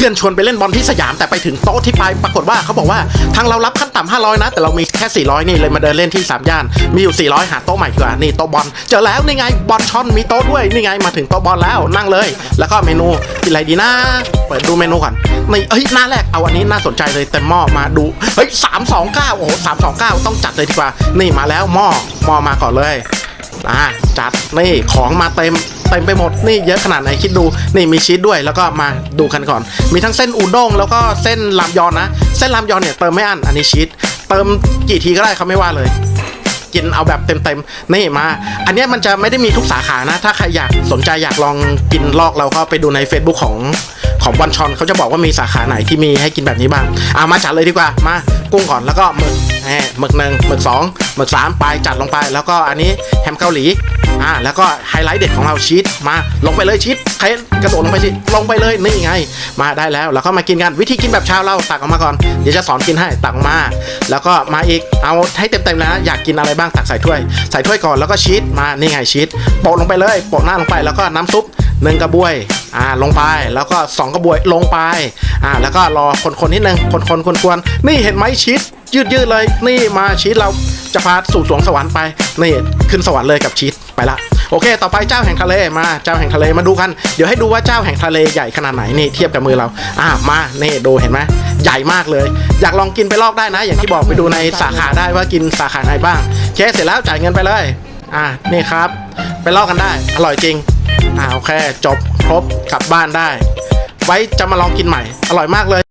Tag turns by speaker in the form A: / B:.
A: พื่อนชวนไปเล่นบอลที่สยามแต่ไปถึงโต๊ะที่ไปปรากฏว่าเขาบอกว่าทางเรารับขั้นต่ำ500 นะ แต่เรามีแค่ 400 นี่เลยมาเดินเล่นที่สามย่าน มีอยู่ 400 หาโต๊ะใหม่ดีกว่านี่โต๊ะบอลเจอแล้วนี่ไงบอลชอนมีโต๊ะด้วยนี่ไงมาถึงโต๊ะบอลแล้วนั่งเลย แล้วก็เมนูกินอะไรดีนะเปิดดูเมนูก่อนนี่เฮ้ยหน้าแรกเอาอันนี้น่าสนใจเลยเต็มหม้อมาดูเฮ้ย329โอ้โห329ต้องจัดเลยดีกว่า นี่มาแล้วหม้อหม้อมาก่อนเลยอ่าจัดนี่ของมาเต็ม เต็มไปหมดนี่เยอะขนาดไหนคิดดูนี่มีชีสด้วยแล้วก็มาดูกันก่อน มีทั้งเส้นอูด้งแล้วก็เส้นลามยอนนะ เส้นลามยอนเนี่ยเติมไม่อั้นอันนี้ชีสเติมกี่ทีก็ได้เขาไม่ว่าเลยกินเอาแบบเต็มๆนี่มา อันนี้มันจะไม่ได้มีทุกสาขานะ ถ้าใครอยากสนใจอยากลองกินลอกเราก็ไปดูใน Facebook ของของบอลชอนเขาจะบอกว่ามีสาขาไหนที่มีให้กินแบบนี้บ้างอ่ามาจัดเลยดีกว่ามากุ้งก่อนแล้วก็หมึกแหมหมึกหนึ่งหมึกสองหมึกสามไปจัดลงไป แล้วก็อันนี้แฮมเกาหลี อ่าแล้วก็ไฮไลท์เด็ดของเราชีสมาลงไปเลยชีสใครกระโดดลงไปสิลงไปเลยนี่ไง มาได้แล้วแล้วก็มากินกันวิธีกินแบบชาวเราตักออกมาก่อนเดี๋ยวจะสอนกินให้ตักออกมา แล้วก็มาอีกเอาให้เต็มๆแล้วนะอยากกินอะไรบ้างตักใส่ถ้วย ใส่ถ้วยก่อนแล้วก็ชีสมานี่ไงชีสโปะลงไปเลยโปะหน้าลงไปแล้วก็น้ำซุปหนึ่งกระบวยอ่าลงไปแล้วก็สองกระบวยลงไปอ่าแล้วก็รอคนๆนิดนึงคนๆคนควรๆนี่เห็นไหมชีสยืดๆเลย นี่มาชีสเราจะพาสู่สวงสวรรค์ไปนี่ขึ้นสวรรค์เลยกับชีส ไปละโอเค ต่อไปเจ้าแห่งทะเลมาเจ้าแห่งทะเลมาดูกัน เดี๋ยวให้ดูว่าเจ้าแห่งทะเลใหญ่ขนาดไหนนี่เทียบกับมือเราอ่ามานี่ดูเห็นไหมใหญ่มากเลย อยากลองกินไปลอกได้นะ อย่างที่บอกไปดูในสาขาได้ว่ากินสาขาไหนบ้างเคเสร็จแล้วจ่ายเงินไปเลยอ่านี่ครับ ไปลอกกันได้ อร่อยจริงอ่าโอเคจบครบกลับบ้านได้ ไว้จะมาลองกินใหม่ อร่อยมากเลย